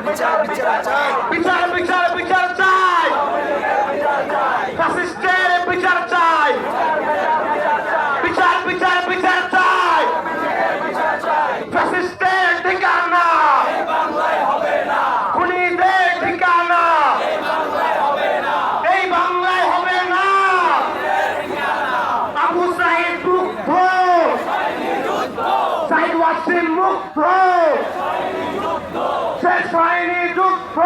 বিচার বিচার বিচার, চাই। বিচার বিচার বিচার চাই। ফ্যাসিস্টের বিচার চাই। বিচার বিচার বিচার চাই। ফ্যাসিস্টের ঠিকানা খুনিদের ঠিকানা এই বাংলায় হবে না। আবু সাহেব মুক্ত। সাইড ওয়াসিম মুক্ত। শেষ হয়নি যুদ্ধ